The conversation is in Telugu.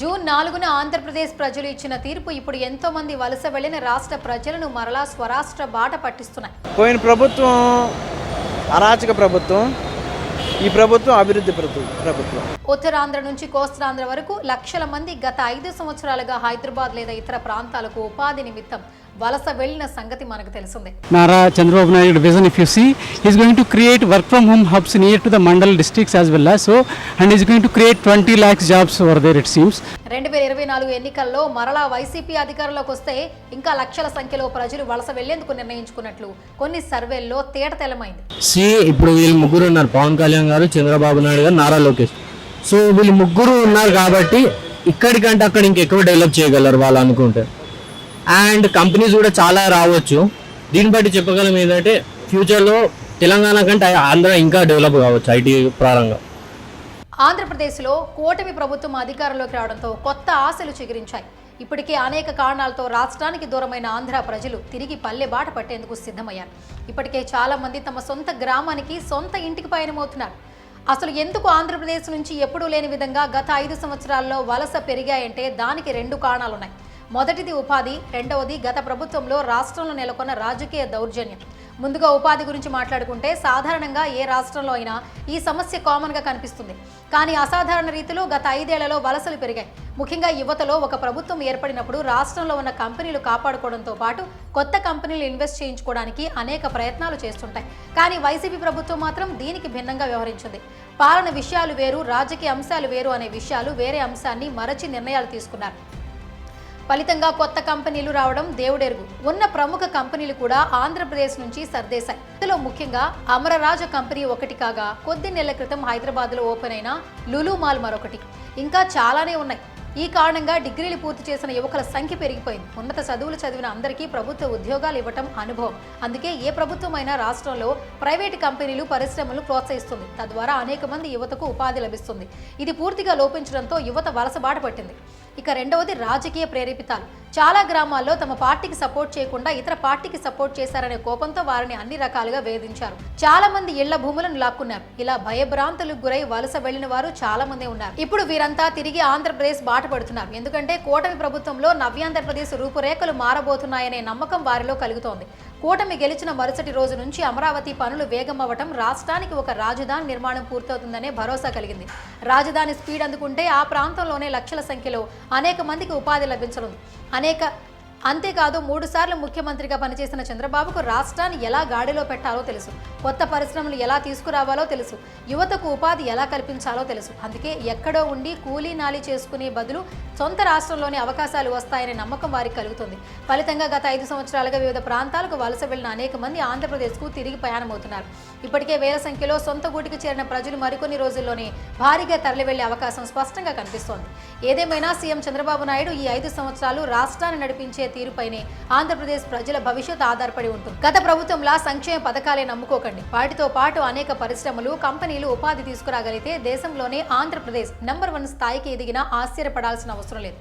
జూన్ నాలుగున ఆంధ్రప్రదేశ్ ప్రజలు ఇచ్చిన తీర్పు ఇప్పుడు ఎంతో మంది వలస వెళ్ళిన రాష్ట్ర ప్రజలను మరలా స్వరాష్ట్ర బాట పట్టిస్తున్నాయి. పోయిన ప్రభుత్వం అరాచక ప్రభుత్వం ఈ ప్రభుత్వం అభివృద్ధి ప్రభు- ప్రభుత్వం. ఉత్తరాంధ్ర నుంచి కోస్తాంధ్ర వరకు లక్షల మంది గత ఐదు సంవత్సరాలుగా హైదరాబాద్ లేదా ఇతర ప్రాంతాలకు ఉపాధి నిమిత్తం వలస వెళ్ళిన సంగతి మనకు తెలిసిందే. Nara Chandrababu Naidu vision, if you see, he's going to create work from home hubs near to the mandal districts as well as so, and he's going to create 20 lakhs jobs over there, it seems. రెండు వేల ఇరవై నాలుగు ఎన్నికల్లో మరలా వైసీపీ అధికారంలోకి వస్తే ఇంకా లక్షల సంఖ్యలో ప్రజలు వలస వెళ్ళేందుకు నిర్ణయించుకున్నట్లు కొన్ని సర్వేల్లో తేట తెలమైంది. సి ఇప్పుడు వీళ్ళు ముగ్గురు ఉన్నారు పవన్ కళ్యాణ్ గారు చంద్రబాబు నాయుడు గారు నారా లోకేష్. సో వీళ్ళు ముగ్గురు ఉన్నారు కాబట్టి ఇక్కడికంటే అక్కడ ఇంకెక్కువ డెవలప్ చేయగలరు వాళ్ళు అనుకుంటే. అండ్ కంపెనీస్ కూడా చాలా రావచ్చు. దీన్ని బట్టి చెప్పగలం ఏంటంటే ఫ్యూచర్లో తెలంగాణ కంటే ఆంధ్ర ఇంకా డెవలప్ కావచ్చు ఐటీ పరంగా ఆంధ్రప్రదేశ్లో కూటమి ప్రభుత్వం అధికారంలోకి రావడంతో కొత్త ఆశలు చిగురించాయి. ఇప్పటికే అనేక కారణాలతో రాష్ట్రానికి దూరమైన ఆంధ్ర ప్రజలు తిరిగి పల్లె బాట పట్టేందుకు సిద్ధమయ్యారు. ఇప్పటికే చాలామంది తమ సొంత గ్రామానికి సొంత ఇంటికి పయనమవుతున్నారు. అసలు ఎందుకు ఆంధ్రప్రదేశ్ నుంచి ఎప్పుడూ లేని విధంగా గత ఐదు సంవత్సరాల్లో వలస పెరిగాయంటే దానికి రెండు కారణాలున్నాయి. మొదటిది ఉపాధి రెండవది గత ప్రభుత్వంలో రాష్ట్రంలో నెలకొన్న రాజకీయ దౌర్జన్యం. ముందుగా ఉపాధి గురించి మాట్లాడుకుంటే సాధారణంగా ఏ రాష్ట్రంలో అయినా ఈ సమస్య కామన్గా కనిపిస్తుంది. కానీ అసాధారణ రీతిలో గత ఐదేళ్ళలో వలసలు పెరిగాయి. ముఖ్యంగా యువతలో ఒక ప్రభుత్వం ఏర్పడినప్పుడు రాష్ట్రంలో ఉన్న కంపెనీలు కాపాడుకోవడంతో పాటు కొత్త కంపెనీలు ఇన్వెస్ట్ చేయించుకోవడానికి అనేక ప్రయత్నాలు చేస్తుంటాయి. కానీ వైసీపీ ప్రభుత్వం మాత్రం దీనికి భిన్నంగా వ్యవహరించింది. పాలన విషయాలు వేరు రాజకీయ అంశాలు వేరు అనే విషయాలు వేరే అంశాన్ని మరచి నిర్ణయాలు తీసుకున్నారు. ఫలితంగా కొత్త కంపెనీలు రావడం దేవుడెరుగు. ఉన్న ప్రముఖ కంపెనీలు కూడా ఆంధ్రప్రదేశ్ నుంచి సర్దేశాయి. ఇందులో ముఖ్యంగా అమరరాజ కంపెనీ ఒకటి కాగా కొద్ది నెలల క్రితం హైదరాబాద్లో ఓపెన్ అయిన లులు మాల్ మరొకటి. ఇంకా చాలానే ఉన్నాయి. ఈ కారణంగా డిగ్రీలు పూర్తి చేసిన యువకుల సంఖ్య పెరిగిపోయింది. ఉన్నత చదువులు చదివిన అందరికీ ప్రభుత్వ ఉద్యోగాలు ఇవ్వటం అనుభవం. అందుకే ఏ ప్రభుత్వం అయినా రాష్ట్రంలో ప్రైవేటు కంపెనీలు పరిశ్రమలు ప్రోత్సహిస్తుంది. తద్వారా అనేక మంది యువతకు ఉపాధి లభిస్తుంది. ఇది పూర్తిగా లోపించడంతో యువత వలసబాట పట్టింది. ఇక రెండవది రాజకీయ ప్రేరేపితాలు. చాలా గ్రామాల్లో తమ పార్టీకి సపోర్ట్ చేయకుండా ఇతర పార్టీకి సపోర్ట్ చేశారనే కోపంతో వారిని అన్ని రకాలుగా వేధించారు. చాలా మంది ఇళ్ళ భూములను లాక్కున్నారు. ఇలా భయభ్రాంతులకు గురై వలస వెళ్ళిన వారు చాలా మంది ఉన్నారు. ఇప్పుడు వీరంతా తిరిగి ఆంధ్రప్రదేశ్ బాట పడుతున్నాం ఎందుకంటే కూటమి ప్రభుత్వంలో నవ్యాంధ్రప్రదేశ్ రూపురేఖలు మారబోతున్నాయనే నమ్మకం వారిలో కలుగుతోంది. కూటమి గెలిచిన మరుసటి రోజు నుంచి అమరావతి పనులు వేగం అవ్వటం రాష్ట్రానికి ఒక రాజధాని నిర్మాణం పూర్తవుతుందనే భరోసా కలిగింది. రాజధాని స్పీడ్ అందుకుంటే ఆ ప్రాంతంలోనే లక్షల సంఖ్యలో అనేక మందికి ఉపాధి లభించనుంది. అనేక అంతేకాదు మూడు సార్లు ముఖ్యమంత్రిగా పనిచేసిన చంద్రబాబుకు రాష్ట్రాన్ని ఎలా గాడిలో పెట్టాలో తెలుసు. కొత్త పరిశ్రమలు ఎలా తీసుకురావాలో తెలుసు. యువతకు ఉపాధి ఎలా కల్పించాలో తెలుసు. అందుకే ఎక్కడో ఉండి కూలీ నాలి చేసుకునే బదులు సొంత రాష్ట్రంలోనే అవకాశాలు వస్తాయనే నమ్మకం వారికి కలుగుతుంది. ఫలితంగా గత ఐదు సంవత్సరాలుగా వివిధ ప్రాంతాలకు వలస వెళ్ళిన అనేక మంది ఆంధ్రప్రదేశ్కు తిరిగి ప్రయాణమవుతున్నారు. ఇప్పటికే వేల సంఖ్యలో సొంత గూటికి చేరిన ప్రజలు మరికొన్ని రోజుల్లోనే భారీగా తరలి వెళ్ళే అవకాశం స్పష్టంగా కనిపిస్తోంది. ఏదేమైనా సీఎం చంద్రబాబు నాయుడు ఈ ఐదు సంవత్సరాలు రాష్ట్రాన్ని నడిపించే తీరుపైనే ఆంధ్రప్రదేశ్ ప్రజల భవిష్యత్ ఆధారపడి ఉంటుంది. గత ప్రభుత్వంలా సంక్షేమ పథకాలే నమ్ముకోకండి. వాటితో పాటు అనేక పరిశ్రమలు కంపెనీలు ఉపాధి తీసుకురాగలిగితే దేశంలోనే ఆంధ్రప్రదేశ్ నంబర్ వన్ స్థాయికి ఎదిగినా ఆశ్చర్యపడాల్సిన అవసరం లేదు.